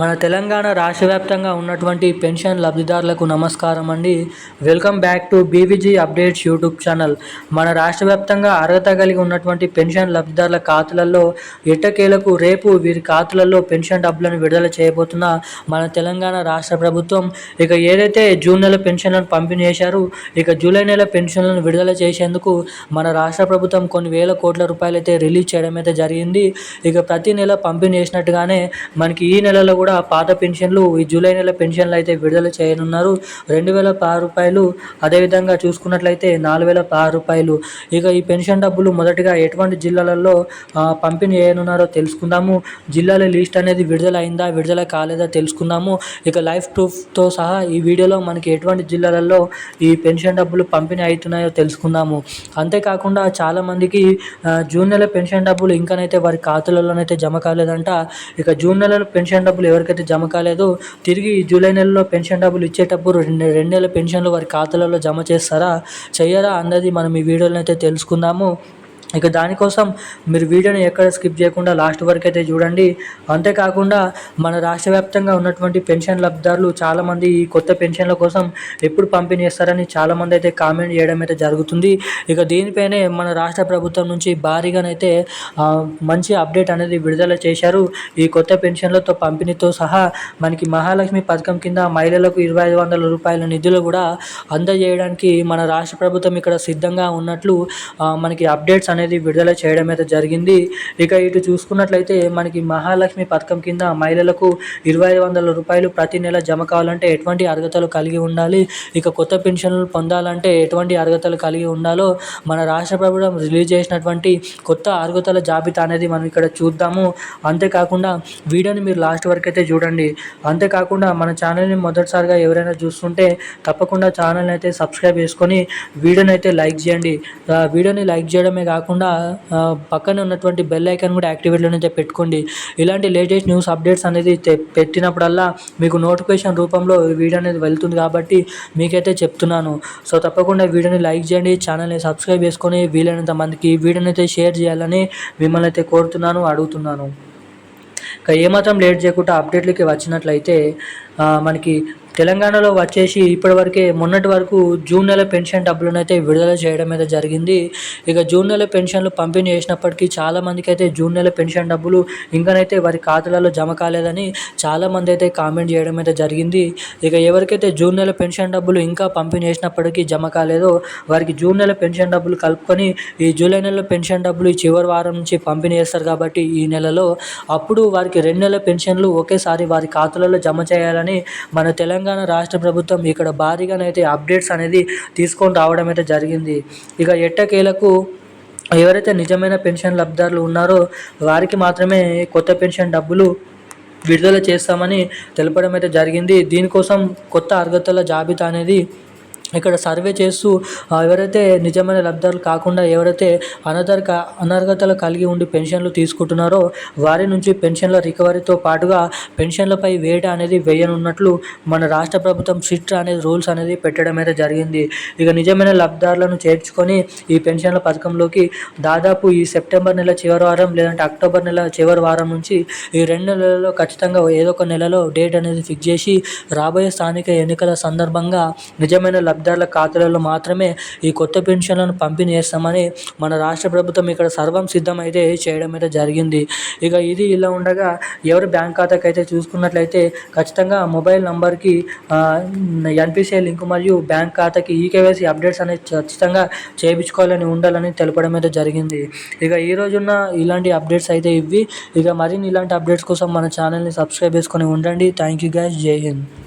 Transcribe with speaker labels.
Speaker 1: మన తెలంగాణ రాష్ట్ర వ్యాప్తంగా ఉన్నటువంటి పెన్షన్ లబ్ధిదారులకు నమస్కారం అండి. Welcome back to BVG updates YouTube channel మన రాష్ట్ర వ్యాప్తంగా అర్హత కలిగి ఉన్నటువంటి పెన్షన్ లబ్ధిదారుల ఖాతాలలో ఎట్టకేలకు రేపు వీరి ఖాతాలలో పెన్షన్ డబ్బులను విడుదల చేయబోతున్న మన తెలంగాణ రాష్ట్ర ప్రభుత్వం ఇక ఏదైతే జూన్ నెల పెన్షన్లను పంపిణీ చేశారు ఇక జూలై నెల పెన్షన్లను విడుదల చేసేందుకు మన రాష్ట్ర ప్రభుత్వం కొన్ని వేల కోట్ల రూపాయలు అయితే రిలీజ్ చేయడం అయితే జరిగింది. ఇక ప్రతి నెల పంపిణీ చేసినట్టుగానే మనకి ఈ నెలలో కూడా పాత పెన్షన్లు ఈ జూలై నెల పెన్షన్లు అయితే విడుదల చేయనున్నారు. రెండు వేల పది రూపాయలు అదేవిధంగా చూసుకున్నట్లయితే నాలుగు వేల పది రూపాయలు. ఇక ఈ పెన్షన్ డబ్బులు మొదటిగా ఎటువంటి జిల్లాలలో పంపిణీ చేయనున్నారో తెలుసుకుందాము. జిల్లాల లిస్ట్ అనేది విడుదల అయిందా విడుదల కాలేదా తెలుసుకుందాము. ఇక లైఫ్ ప్రూఫ్తో సహా ఈ వీడియోలో మనకి ఎటువంటి జిల్లాలలో ఈ పెన్షన్ డబ్బులు పంపిణీ అవుతున్నాయో తెలుసుకుందాము. అంతేకాకుండా చాలామందికి జూన్ నెల పెన్షన్ డబ్బులు ఇంకానైతే వారి ఖాతాలలోనైతే జమ కాలేదంట. ఇక జూన్ నెలలో పెన్షన్ డబ్బులు ఎవరికైతే జమ కాలేదో తిరిగి జూలై నెలలో పెన్షన్ డబ్బులు ఇచ్చేటప్పుడు రెండు రెండు నెలల పెన్షన్లు వారి ఖాతాలలో జమ చేస్తారా చెయ్యరా అన్నది మనం ఈ వీడియోలో అయితే తెలుసుకుందాము. ఇక దానికోసం మీరు వీడియోని ఎక్కడ స్కిప్ చేయకుండా లాస్ట్ వరకు అయితే చూడండి. అంతేకాకుండా మన రాష్ట్ర వ్యాప్తంగా ఉన్నటువంటి పెన్షన్ లబ్ధిదారులు చాలామంది ఈ కొత్త పెన్షన్ల కోసం ఎప్పుడు పంపిణీ చేస్తారని చాలామంది అయితే కామెంట్ చేయడం అయితే జరుగుతుంది. ఇక దీనిపైనే మన రాష్ట్ర ప్రభుత్వం నుంచి భారీగానైతే మంచి అప్డేట్ అనేది విడుదల చేశారు. ఈ కొత్త పెన్షన్లతో పంపిణీతో సహా మనకి మహాలక్ష్మి పథకం కింద మహిళలకు ఇరవై ఐదు వందల రూపాయల నిధులు కూడా అందజేయడానికి మన రాష్ట్ర ప్రభుత్వం ఇక్కడ సిద్ధంగా ఉన్నట్లు మనకి అప్డేట్స్ అనేది విడుదల చేయడం అయితే జరిగింది. ఇక ఇటు చూసుకున్నట్లయితే మనకి మహాలక్ష్మి పథకం కింద మహిళలకు ఇరవై ఐదు వందల రూపాయలు ప్రతి నెల జమ కావాలంటే ఎటువంటి అర్హతలు కలిగి ఉండాలి? ఇక కొత్త పెన్షన్లు పొందాలంటే ఎటువంటి అర్హతలు కలిగి ఉండాలో మన రాష్ట్ర ప్రభుత్వం రిలీజ్ చేసినటువంటి కొత్త అర్హతల జాబితా అనేది మనం ఇక్కడ చూద్దాము. అంతేకాకుండా వీడియోని మీరు లాస్ట్ వరకు అయితే చూడండి. అంతేకాకుండా మన ఛానల్ని మొదటిసారిగా ఎవరైనా చూస్తుంటే తప్పకుండా ఛానల్ని అయితే సబ్స్క్రైబ్ చేసుకొని వీడియోని అయితే లైక్ చేయండి. వీడియోని లైక్ చేయడమే కాకుండా కాకుండా పక్కనే ఉన్నటువంటి బెల్ ఐకాన్ కూడా యాక్టివేట్లోనే పెట్టుకోండి. ఇలాంటి లేటెస్ట్ న్యూస్ అప్డేట్స్ అనేది పెట్టినప్పుడల్లా మీకు నోటిఫికేషన్ రూపంలో వీడియో అనేది వెళ్తుంది కాబట్టి మీకైతే చెప్తున్నాను. సో తప్పకుండా వీడియోని లైక్ చేయండి ఛానల్ని సబ్స్క్రైబ్ చేసుకొని వీలైనంత మందికి వీడియోని అయితే షేర్ చేయాలని మిమ్మల్ని అయితే కోరుతున్నాను అడుగుతున్నాను. ఇంకా ఏమాత్రం లేట్ చేయకుండా అప్డేట్లకి వచ్చినట్లయితే మనకి తెలంగాణలో వచ్చేసి ఇప్పటివరకే మొన్నటి వరకు జూన్ నెల పెన్షన్ డబ్బులను అయితే విడుదల చేయడం అయితే జరిగింది. ఇక జూన్ నెల పెన్షన్లు పంపిణీ చేసినప్పటికీ చాలామందికి అయితే జూన్ నెల పెన్షన్ డబ్బులు ఇంకనైతే వారి ఖాతాలలో జమ కాలేదని చాలామంది అయితే కామెంట్ చేయడం అయితే జరిగింది. ఇక ఎవరికైతే జూన్ నెల పెన్షన్ డబ్బులు ఇంకా పంపిణీ చేసినప్పటికీ జమ కాలేదో వారికి జూన్ నెల పెన్షన్ డబ్బులు కలుపుకొని ఈ జూలై నెల పెన్షన్ డబ్బులు ఈ చివరి వారం నుంచి పంపిణీ చేస్తారు కాబట్టి ఈ నెలలో అప్పుడు వారికి రెండు నెలల పెన్షన్లు ఒకేసారి వారి ఖాతాలలో జమ చేయాలని మన తెలంగాణ తెలంగాణ రాష్ట్ర ప్రభుత్వం ఇక్కడ భారీగానైతే అప్డేట్స్ అనేది తీసుకొని రావడం అయితే జరిగింది. ఇక ఎట్టకేలకు ఎవరైతే నిజమైన పెన్షన్ లబ్ధిదారులు ఉన్నారో వారికి మాత్రమే కొత్త పెన్షన్ డబ్బులు విడుదల చేస్తామని తెలపడం అయితే జరిగింది. దీనికోసం కొత్త అర్హతల జాబితా అనేది ఇక్కడ సర్వే చేస్తూ ఎవరైతే నిజమైన లబ్ధాలు కాకుండా ఎవరైతే అనర్హత అనర్హతలు కలిగి ఉండి పెన్షన్లు తీసుకుంటున్నారో వారి నుంచి పెన్షన్ల రికవరీతో పాటుగా పెన్షన్లపై వేట అనేది వేయనున్నట్లు మన రాష్ట్ర ప్రభుత్వం సిట్ అనేది రూల్స్ అనేది పెట్టడం అయితే జరిగింది. ఇక నిజమైన లబ్ధారులను చేర్చుకొని ఈ పెన్షన్ల పథకంలోకి దాదాపు ఈ సెప్టెంబర్ నెల చివరి వారం లేదంటే అక్టోబర్ నెల చివరి వారం నుంచి ఈ రెండు నెలల్లో ఖచ్చితంగా ఏదో ఒక నెలలో డేట్ అనేది ఫిక్స్ చేసి రాబోయే స్థానిక ఎన్నికల సందర్భంగా నిజమైన లబ్ధి లబ్ధిదారుల ఖాతాలలో మాత్రమే ఈ కొత్త పెన్షన్లను పంపిణీ చేస్తామని మన రాష్ట్ర ప్రభుత్వం ఇక్కడ సర్వం సిద్ధమైతే చేయడం అయితే జరిగింది. ఇక ఇది ఇలా ఉండగా ఎవరు బ్యాంక్ ఖాతాకి అయితే చూసుకున్నట్లయితే ఖచ్చితంగా మొబైల్ నంబర్కి ఎన్పిసిఐ లింక్ మరియు బ్యాంక్ ఖాతాకి ఈకేవైసీ అప్డేట్స్ అనేది ఖచ్చితంగా చేయించుకోవాలని ఉండాలని తెలపడం అయితే జరిగింది. ఇక ఈ రోజున్న ఇలాంటి అప్డేట్స్ అయితే ఇవి. ఇక మరిన్ని ఇలాంటి అప్డేట్స్ కోసం మన ఛానల్ని సబ్స్క్రైబ్ చేసుకొని ఉండండి. Thank you guys. జై హింద్.